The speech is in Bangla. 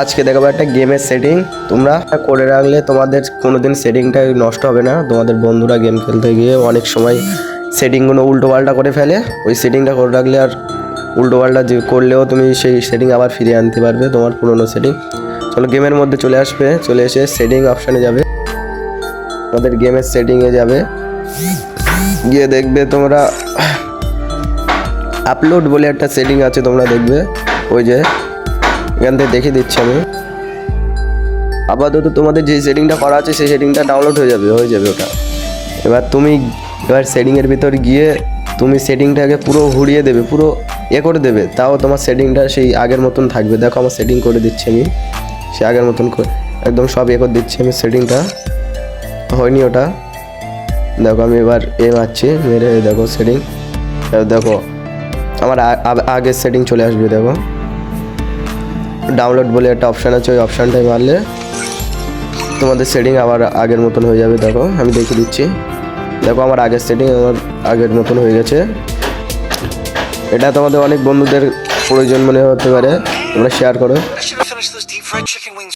আজকে দেখাবো একটা গেমের সেটিং তোমরা করে রাখলে তোমাদের কোনোদিন সেটিংটা নষ্ট হবে না। তোমাদের বন্ধুরা গেম খেলতে গিয়ে অনেক সময় সেটিংগুলো উল্টো পাল্টা করে ফেলে। ওই সেটিংটা করে রাখলে আর উল্টো পাল্টা যে করলেও তুমি সেই সেটিং আবার ফিরিয়ে আনতে পারবে তোমার পুরনো সেটিং চলো গেমের মধ্যে চলে আসবে। চলে এসে সেটিং অপশানে যাবে। তোমাদের গেমের সেটিংয়ে যাবে। গিয়ে দেখবে তোমরা আপলোড বলে একটা সেটিং আছে, তোমরা দেখবে। ওই যে এখান থেকে দেখে দিচ্ছি আমি। আপাতত তোমাদের যে সেটিংটা করা আছে, সেই সেটিংটা ডাউনলোড হয়ে যাবে হয়ে যাবে ওটা। এবার তুমি এবার সেটিংয়ের ভিতর গিয়ে তুমি সেটিংটাকে পুরো ঘুরিয়ে দেবে, পুরো এ করে দেবে। তাও তোমার সেটিংটা সেই আগের মতন থাকবে। দেখো আমার সেটিং করে দিচ্ছি আমি। সে আগের মতন একদম সব এ করে দিচ্ছি আমি সেটিংটা। হয়নি ওটা। দেখো আমি এবার এ মারছি, মেরে দেখো সেটিং দেখো, আমার আগের সেটিং চলে আসবে, দেখো। ডাউনলোড বলে একটা অপশান আছে, ওই অপশানটাই মারলে তোমাদের সেটিং আবার আগের মতন হয়ে যাবে, দেখো, আমি দেখে দিচ্ছি। দেখো, আমার আগের সেটিং আমার আগের মতন হয়ে গেছে। এটা তোমাদের অনেক বন্ধুদের প্রয়োজন মনে হতে পারে, তোমরা শেয়ার করো।